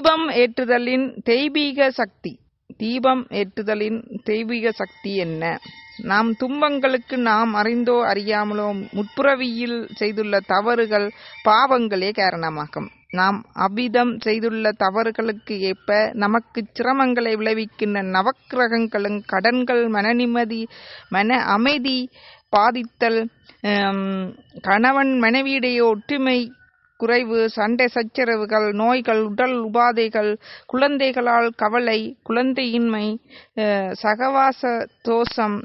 தீபம் ஏற்றுதலின் தெய்வீக சக்தி. தீபம் ஏற்றுதலின் தெய்வீக சக்தி என்ன? நாம் துன்பங்களுக்கு நாம் அறிந்தோ அறியாமலோ முற்புறவியில் செய்துள்ள தவறுகள் பாவங்களே காரணமாகும். நாம் அவ்விதம் செய்துள்ள தவறுகளுக்கு ஏற்ப நமக்கு சிரமங்களை விளைவிக்கின்ற நவக்கிரகங்களும் கடன்கள் மன நிம்மதி மன அமைதி பாதித்தல் கணவன் மனைவியிடையே ஒற்றுமை குறைவு சண்டை சச்சரவுகள் நோய்கள் உடல் உபாதைகள் குழந்தைகளால் கவலை குழந்தையின்மை சகவாச தோஷம்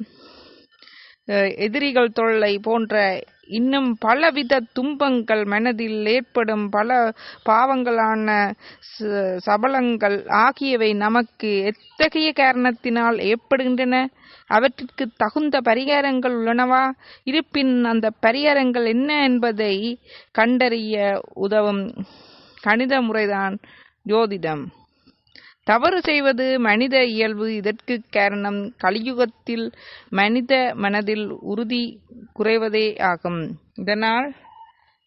எதிரிகள் தொல்லை போன்ற இன்னும் பலவித துன்பங்கள் மனதில் ஏற்படும் பல பாவங்களான ச- சபலங்கள் ஆகியவை நமக்கு எத்தகைய காரணத்தினால் ஏற்படுகின்றன? அவற்றிற்கு தகுந்த பரிகாரங்கள் உள்ளனவா? இருப்பின் அந்த பரிகாரங்கள் என்ன என்பதை கண்டறிய உதவும் கணித முறைதான் ஜோதிடம். தவறு செய்வது மனித இயல்பு. இதற்கு காரணம் கலியுகத்தில் மனித மனதில் உறுதி குறைவதே ஆகும். இதனால்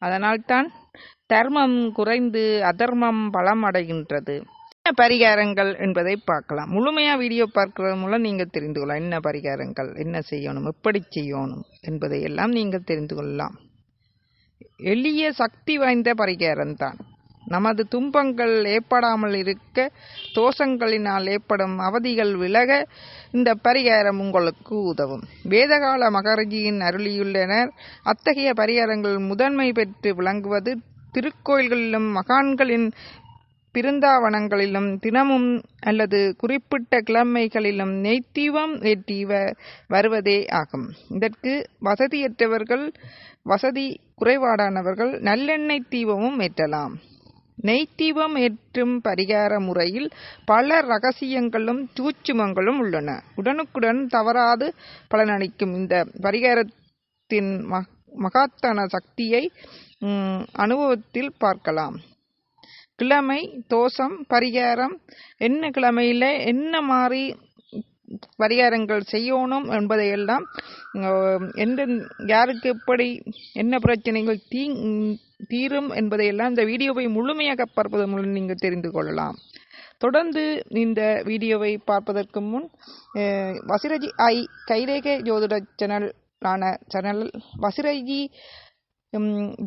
அதனால்தான் தர்மம் குறைந்து அதர்மம் பலம் அடைகின்றது. என்ன பரிகாரங்கள் என்பதை பார்க்கலாம். முழுமையா வீடியோ பார்க்கிறது மூலம் நீங்கள் தெரிந்து கொள்ளலாம். என்ன பரிகாரங்கள் என்ன செய்யணும் எப்படி செய்யணும் என்பதை எல்லாம் நீங்கள் தெரிந்து கொள்ளலாம். எளிய சக்தி வாய்ந்த பரிகாரம் தான் நமது துன்பங்கள் ஏற்படாமல் இருக்க தோஷங்களினால் ஏற்படும் அவதிகள் விலக இந்த பரிகாரம் உங்களுக்கு உதவும். வேதகால மகரஜியின் அருளியுள்ளனர் அத்தகைய பரிகாரங்கள் முதன்மை பெற்று விளங்குவது திருக்கோயில்களிலும் மகான்களின் பிருந்தாவனங்களிலும் தினமும் அல்லது குறிப்பிட்ட கிழமைகளிலும் நெய்த்தீவம் ஏற்றி வ- வருவதே ஆகும். இதற்கு வசதியற்றவர்கள் வசதி குறைபாடானவர்கள் நல்லெண்ணெய் தீபமும் ஏற்றலாம். நெய்த்தீபம் ஏற்றும் பரிகார முறையில் பல ரகசியங்களும் சூட்சுமங்களும் உள்ளன. உடனுக்குடன் தவறாது பலனளிக்கும் இந்த பரிகாரத்தின் ம- மகாத்தன சக்தியை அனுபவத்தில் பார்க்கலாம். கிழமை தோஷம் பரிகாரம். என்ன கிழமையில என்ன மாதிரி பரிகாரங்கள் செய்யணும் என்பதையெல்லாம் எந்த யாருக்கு எப்படி என்ன பிரச்சனைகள் தீ தீரும் என்பதையெல்லாம் இந்த வீடியோவை முழுமையாக பார்ப்பதன் மூலம் நீங்கள் தெரிந்து கொள்ளலாம். தொடர்ந்து இந்த வீடியோவை பார்ப்பதற்கு முன் வசிரஜி ஐ கைரேகை ஜோதிட சேனலான சேனல் வசிரஜி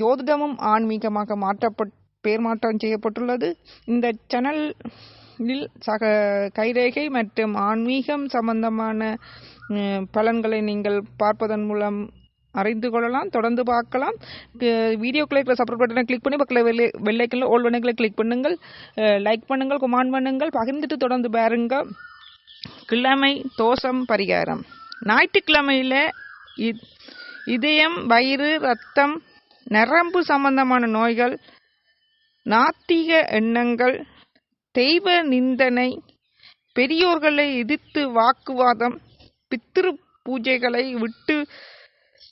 ஜோதிடமும் ஆன்மீகமாக மாற்றப்பட் பெயர் மாற்றம் செய்யப்பட்டுள்ளது. இந்த சேனலில் சக கைரேகை மற்றும் ஆன்மீகம் சம்பந்தமான பலன்களை நீங்கள் பார்ப்பதன் மூலம் அறிந்து கொள்ளலாம் தொடர்ந்து பார்க்கலாம். வீடியோக்குள்ள இருக்கிற சப்போர்ட் பட்டனை கிளிக் பண்ணி பக்கத்தில் வெள்ளை வெள்ளைக்கில் ஓல் வண்ணங்களை கிளிக் பண்ணுங்கள். லைக் பண்ணுங்கள் கமெண்ட் பண்ணுங்கள் பகிர்ந்துட்டு தொடர்ந்து பாருங்க. கிழமை தோஷம் பரிகாரம். ஞாயிற்றுக்கிழமையில இ- இதயம் வயிறு ரத்தம் நரம்பு சம்பந்தமான நோய்கள் நாத்திக எண்ணங்கள் தெய்வ நிந்தனை பெரியோர்களை எதிர்த்து வாக்குவாதம் பித்திரு பூஜைகளை விட்டு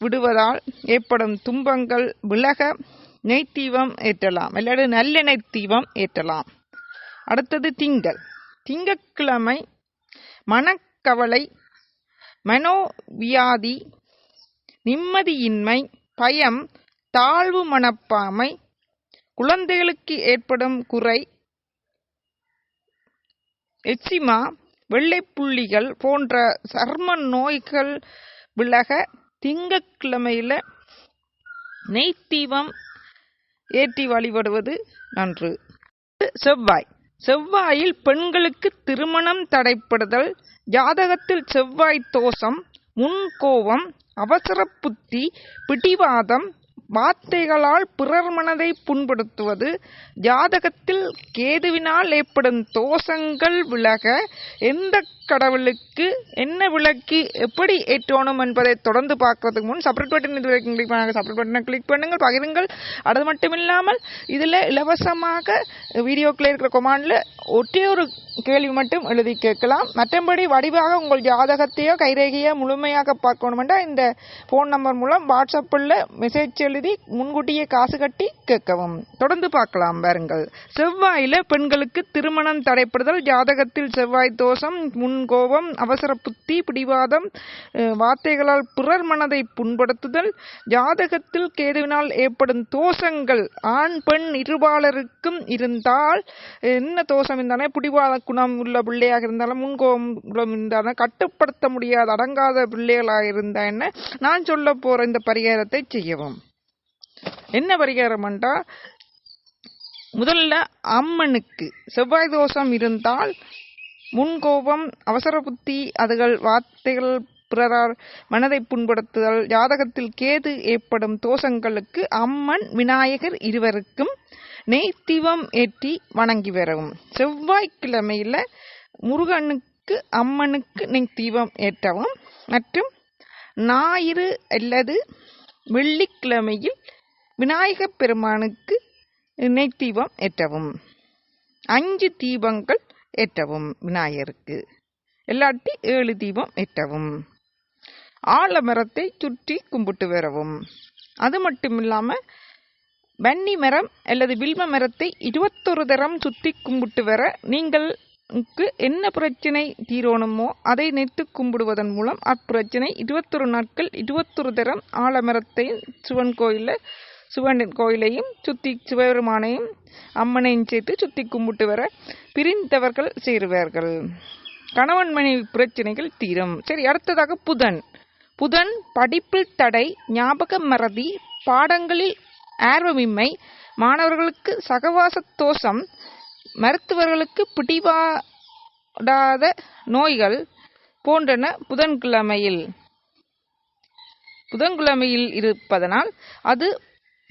விடுவதால் ஏற்படும் துன்பங்கள் விலக நெய்த்தீபம் ஏற்றலாம். அல்லது நல்லெண்ணெய் தீபம் ஏற்றலாம். அடுத்தது திங்கள். திங்கட்கிழமை மனக்கவலை மனோவியாதி நிம்மதியின்மை பயம் தாழ்வு மனப்பாமை குழந்தைகளுக்கு ஏற்படும் குறை எக்ஸிமா வெள்ளைப்புள்ளிகள் போன்ற சர்ம நோய்கள் விலக திங்கக்கிழமையில் நெய்த்தீபம் ஏற்றி வழிபடுவது நன்று. செவ்வாய். செவ்வாயில் பெண்களுக்கு திருமணம் தடைப்படுதல் ஜாதகத்தில் செவ்வாய் தோஷம் முன்கோபம் அவசர புத்தி பிடிவாதம் வார்த்தைகளால் பிறர் மனதை புண்படுத்துவது ஜாதகத்தில் கேதுவினால் ஏற்படும் தோஷங்கள் விலக எந்த கடவுளுக்கு என்ன விளக்கி எப்படி ஏற்றணும் என்பதை தொடர்ந்து பார்க்கறதுக்கு முன் சப்ரேட் பட்டன் இது வரைக்கும் கிளிக் பண்ணாங்க சப்ரேட் பட்டனை கிளிக் பண்ணுங்கள் பகிருங்கள். அது மட்டும் இல்லாமல் இதில் இலவசமாக வீடியோக்கில் இருக்கிற கொமாண்டில் ஒற்றே ஒரு கேள்வி மட்டும் எழுதி கேட்கலாம். மற்றபடி வடிவாக உங்கள் ஜாதகத்தையோ கைரேகையோ முழுமையாக பார்க்கணுமெண்டா இந்த ஃபோன் நம்பர் மூலம் வாட்ஸ்அப்பில் மெசேஜ் எழுதி முன்கூட்டியே காசு கட்டி கேட்கவும். தொடர்ந்து பார்க்கலாம் பாருங்கள். செவ்வாயில பெண்களுக்கு திருமணம் தடைப்படுதல் ஜாதகத்தில் செவ்வாய் தோஷம் முன் கோபம் அவசர புத்தி பிடிவாதம் வார்த்தைகளால் பிறர் மனதை புண்படுத்துதல் ஜாதகத்தில் கேதுவினால் ஏற்படும் தோஷங்கள் ஆண் பெண் இருபாலருக்கும் இருந்தால் என்ன தோஷம் இருந்தாலும் பிடிவாத குணம் உள்ள பிள்ளையாக இருந்தாலும் முன்கோபம் குணம் இருந்தாலும் கட்டுப்படுத்த முடியாத அடங்காத பிள்ளைகளாக இருந்தா என்ன? நான் சொல்ல போற இந்த பரிகாரத்தை செய்யவும். என்ன பரிகாரம் முதல்ல அம்மனுக்கு செவ்வாய் தோஷம் இருந்தால் முன்கோபம் அவசர புத்தி அதுகள் வார்த்தைகள் பிறரார் மனதை புண்படுத்துதல் ஜாதகத்தில் கேது ஏற்படும் தோஷங்களுக்கு அம்மன் விநாயகர் இருவருக்கும் நெய்த்திவம் ஏற்றி வணங்கி வரவும். செவ்வாய்க்கிழமையில முருகனுக்கு அம்மனுக்கு நெய்த்தீபம் ஏற்றவும். மற்றும் ஞாயிறு அல்லது வெள்ளிக்கிழமையில் விநாயகப் பெருமானுக்கு நெய்த்தீபம் ஏற்றவும். அஞ்சு தீபங்கள் ஏற்றவும் விநாயகருக்கு. இல்லாட்டி ஏழு தீபம் ஏற்றவும் ஆலமரத்தை சுற்றி கும்பிட்டு வரவும். அது மட்டும் இல்லாமல் வன்னி மரம் அல்லது வில்வ மரத்தை இருபத்தொரு தரம் சுற்றி கும்பிட்டு வர நீங்களுக்கு என்ன பிரச்சனை தீரணுமோ அதை நிறுத்து கும்பிடுவதன் மூலம் அப்பிரச்சனை இருபத்தொரு நாட்கள் இருபத்தொரு தரம் ஆலமரத்தை சிவன் கோயிலில் சிவன் கோயிலையும் சுத்தி சிவபெருமானையும் அம்மனையும் சேர்த்து சுத்தி கும்பிட்டு வர பிரிந்தவர்கள் சேருவார்கள். கணவன் மனைவி பிரச்சனைகள் தீரும். சரி அடுத்ததாக புதன். புதன் படிப்பில் தடை ஞாபக மறதி பாடங்களில் ஆர்வமின்மை மாணவர்களுக்கு சகவாச தோஷம் மருத்துவர்களுக்கு பிடிவாடாத நோய்கள் போன்றன புதன்கிழமையில். புதன்கிழமையில் இருப்பதனால் அது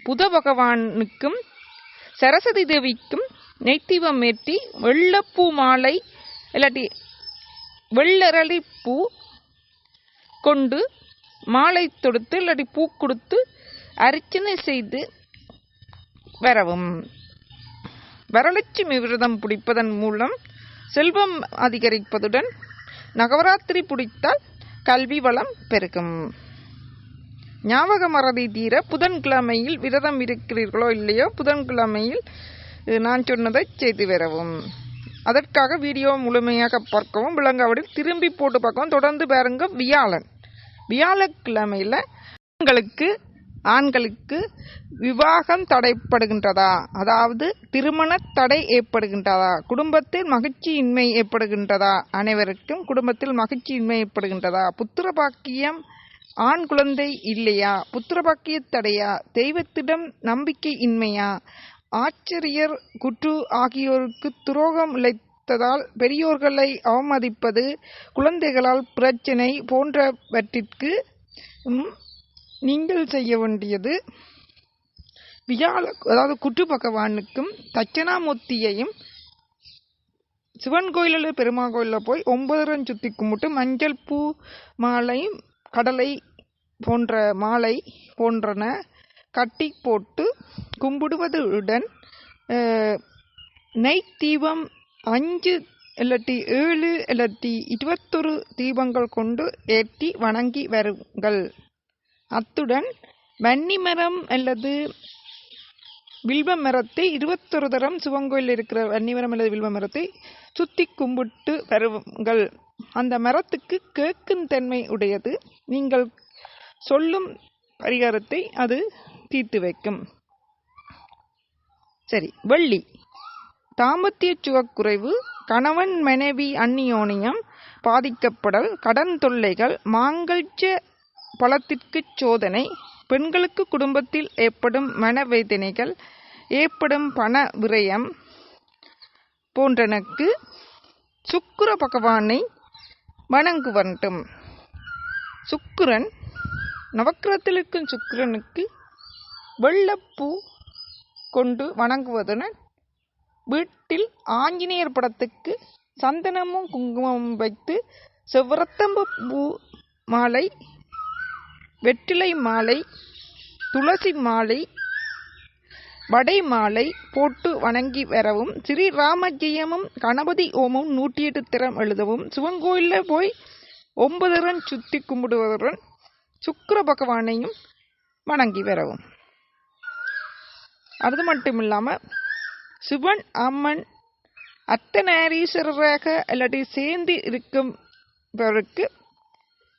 புத பகவானுக்கும் சரஸ்வதி தேவிக்கும் நெய்த்தீபம் ஏற்றி வெள்ளப்பூ மாலை இல்லாட்டி வெள்ளரளி பூ கொண்டு மாலை தொடுத்து இல்லாட்டி பூ கொடுத்து அர்ச்சனை செய்து வரவும். வரலட்சுமி விரதம் பிடிப்பதன் மூலம் செல்வம் அதிகரிப்பதுடன் நவராத்திரி பிடித்தால் கல்வி வளம் பெருகும். ஞாபக மறதி தீர புதன்கிழமையில் விரதம் இருக்கிறீர்களோ இல்லையோ புதன்கிழமையில் நான் சொன்னதை செய்து வரவும். அதற்காக வீடியோ முழுமையாக பார்க்கவும் விளங்காவிடில் திரும்பி போட்டு பார்க்கவும். தொடர்ந்து பாருங்க வியாழன். வியாழக்கிழமையில் ஆண்களுக்கு ஆண்களுக்கு விவாகம் தடைப்படுகின்றதா? அதாவது திருமண தடை ஏற்படுகின்றதா? குடும்பத்தில் மகிழ்ச்சியின்மை ஏற்படுகின்றதா? அனைவருக்கும் குடும்பத்தில் மகிழ்ச்சியின்மை ஏற்படுகின்றதா? புத்திர பாக்கியம் ஆண் குழந்தை இல்லையா? புத்திரபாக்கியத் தடையா தெய்வத்திடம் நம்பிக்கை இன்மையா ஆச்சரியர் குற்று ஆகியோருக்கு துரோகம் இழைத்ததால் பெரியோர்களை அவமதிப்பது குழந்தைகளால் பிரச்சனை போன்றவற்றிற்கு நீங்கள் செய்ய வேண்டியது வியாழ அதாவது குற்று பகவானுக்கும் தட்சணாமூர்த்தியையும் சிவன் கோயிலில் பெருமாள் கோயிலில் போய் ஒன்பதரம் சுற்றி கும்பிட்டு மஞ்சள் பூ மாலையும் கடலை போன்ற மாலை போன்றன கட்டி போட்டு கும்பிடுவதுடன் அஹ், நெய் தீபம் அஞ்சு இல்லாட்டி ஏழு இல்லாட்டி இருபத்தொரு தீபங்கள் கொண்டு ஏற்றி வணங்கி வருங்கள். அத்துடன் வன்னி மரம் அல்லது வில்வ மரத்தை இருபத்தொரு தரம் சிவங்கோயில் இருக்கிற வன்னிமரம் அல்லது வில்வ மரத்தை சுற்றி கும்பிட்டு வருங்கள். அந்த மரத்துக்கு கேட்கும் தன்மை உடையது. நீங்கள் சொல்லும் பரிகாரத்தை அது தீர்த்து வைக்கும். சரி வெள்ளி. தாம்பத்திய சுகக்குறைவு கணவன் மனைவி அந்நியோனியம் பாதிக்கப்படல் கடன் தொல்லைகள் மாங்கல்ய பலத்திற்கு சோதனை பெண்களுக்கு குடும்பத்தில் ஏற்படும் மனவேதனைகள் ஏற்படும் பண விரயம் போன்றனக்கு சுக்கிர பகவானை வணங்கு வேண்டும் சுக்கிரன் நவக்கிரத்தில் இருக்கும் சுக்கிரனுக்கு வெள்ளப்பூ கொண்டு வணங்குவதுடன் வீட்டில் ஆஞ்சநேயர் படத்துக்கு சந்தனமும் குங்குமமும் வைத்து செவ்வரத்தம்பு பூ மாலை வெற்றிலை மாலை துளசி மாலை வடை மாலை போட்டு வணங்கி வரவும் ஸ்ரீ ராமஜெயமும் கணபதி ஓமும் நூற்றி எட்டு திறம் எழுதவும். சிவங்கோயிலில் போய் ஒன்பது ரன் சுற்றி கும்பிடுவதுடன் சுக்கர பகவானையும் வணங்கி வரவும். அது மட்டும் இல்லாமல் சிவன் அம்மன் அத்தனாரீஸ்வரராக அல்லது சேர்ந்து இருக்கும்பவருக்கு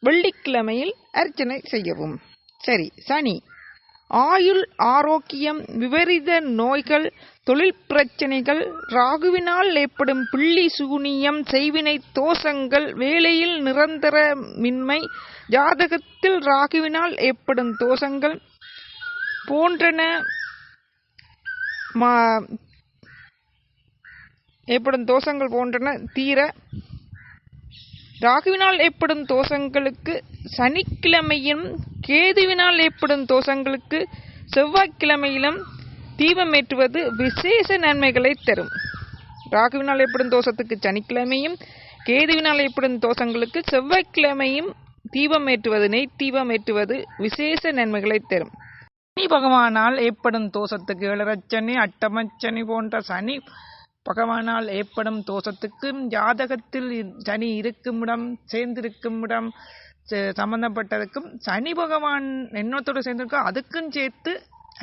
வெள்ளிக்கிழமையில் அர்ச்சனை செய்யவும். சரி சனி. ஆயுள் ஆரோக்கியம் விபரீத நோய்கள் தொழில் பிரச்சனைகள் ராகுவினால் ஏற்படும் பிள்ளி சூனியம் செய்வினை தோஷங்கள் வேலையில் நிரந்தர மின்மை ஜாதகத்தில் ராகுவினால் ஏற்படும் தோஷங்கள் போன்றன மா- ஏற்படும் தோஷங்கள் போன்றன தீர ராகுவினால் ஏற்படும் தோஷங்களுக்கு சனிக்கிழமையும் கேதுவினால் ஏற்படும் தோஷங்களுக்கு செவ்வாய்க்கிழமையிலும் தீபம் ஏற்றுவது விசேஷ நன்மைகளை தரும். ராகுவினால் ஏற்படும் தோஷத்துக்கு சனிக்கிழமையும் கேதுவினால் ஏற்படும் தோஷங்களுக்கு செவ்வாய்க்கிழமையும் தீபம் ஏற்றுவது நெய் தீபம் ஏற்றுவது விசேஷ நன்மைகளை தரும். சனி பகவானால் ஏற்படும் தோஷத்துக்கு ஏழரச்சனி அட்டமச்சனி போன்ற சனி பகவானால் ஏற்படும் தோஷத்துக்கும் ஜாதகத்தில் சனி இருக்கும் இடம் இடம் சம்பந்தப்பட்டதுக்கும் சனி பகவான் எண்ணத்தோடு சேர்ந்திருக்கோ அதுக்கும் சேர்த்து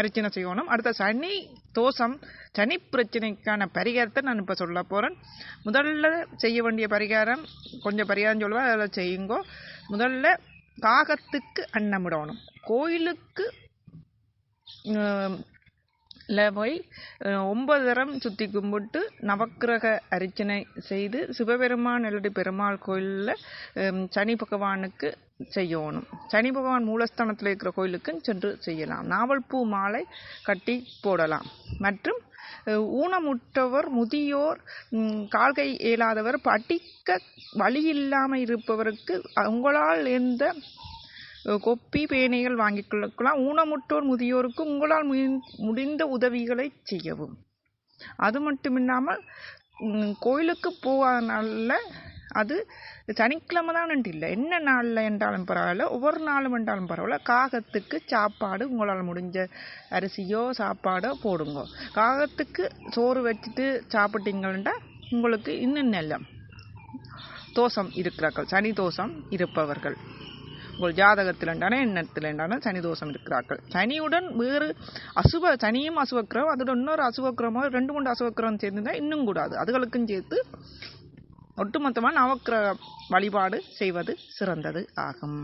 அர்ச்சனை செய்யணும். அடுத்த சனி தோஷம் சனி பிரச்சனைக்கான பரிகாரத்தை நான் இப்போ சொல்ல போகிறேன் முதல்ல செய்ய வேண்டிய பரிகாரம் கொஞ்சம் பரிகாரம் சொல்லுவேன் அதில் செய்யுங்கோ. முதல்ல காகத்துக்கு அன்னமிடணும். கோயிலுக்கு ல போய் அஹ், ஒன்பது தரம் சுற்றி கும்பிட்டு நவக்கிரக அர்ச்சனை செய்து சிவபெருமான் அல்லது பெருமாள் கோயிலில் சனி பகவானுக்கு செய்யணும். சனி பகவான் மூலஸ்தானத்தில் இருக்கிற கோயிலுக்கும் சென்று செய்யலாம். நாவல்பூ மாலை கட்டி போடலாம். மற்றும் ஊனமுற்றவர் முதியோர் கால்கை இயலாதவர் படிக்க வழி இல்லாமல் இருப்பவருக்கு உங்களால் எந்த கொப்பி பேனைகள் வாங்கிக் கொள்ளலாம். ஊனமுற்றோர் முதியோருக்கு உங்களால் முடிந்த உதவிகளை செய்யவும். அது மட்டுமில்லாமல் இல்லாமல் கோயிலுக்கு போகாத நாளில் அது சனிக்கிழமை தான் இல்லை. என்ன நாளில் என்றாலும் பரவாயில்ல ஒவ்வொரு நாளும் என்றாலும் பரவாயில்ல. காகத்துக்கு சாப்பாடு உங்களால் முடிஞ்ச அரிசியோ சாப்பாடோ போடுங்க. காகத்துக்கு சோறு வச்சுட்டு சாப்பிட்டீங்கன்னா உங்களுக்கு இன்னும் நல்ல தோஷம் இருக்கிறார்கள் சனி தோஷம் இருப்பவர்கள். உங்கள் ஜாதகத்தில் என்றாலும் எண்ணத்தில் என்றாலும் சனி தோஷம் இருக்கிறார்கள். சனியுடன் வேறு அசுப சனியும் அசுவக்கிரகம் அதோட இன்னொரு அசுவக்கிரமோ ரெண்டு மூன்று அசுவக்கிரகம் சேர்ந்துதான் இன்னும் கூடாது. அதுகளுக்கும் சேர்த்து ஒட்டுமொத்தமாக நவக்கிரக வழிபாடு செய்வது சிறந்தது ஆகும்.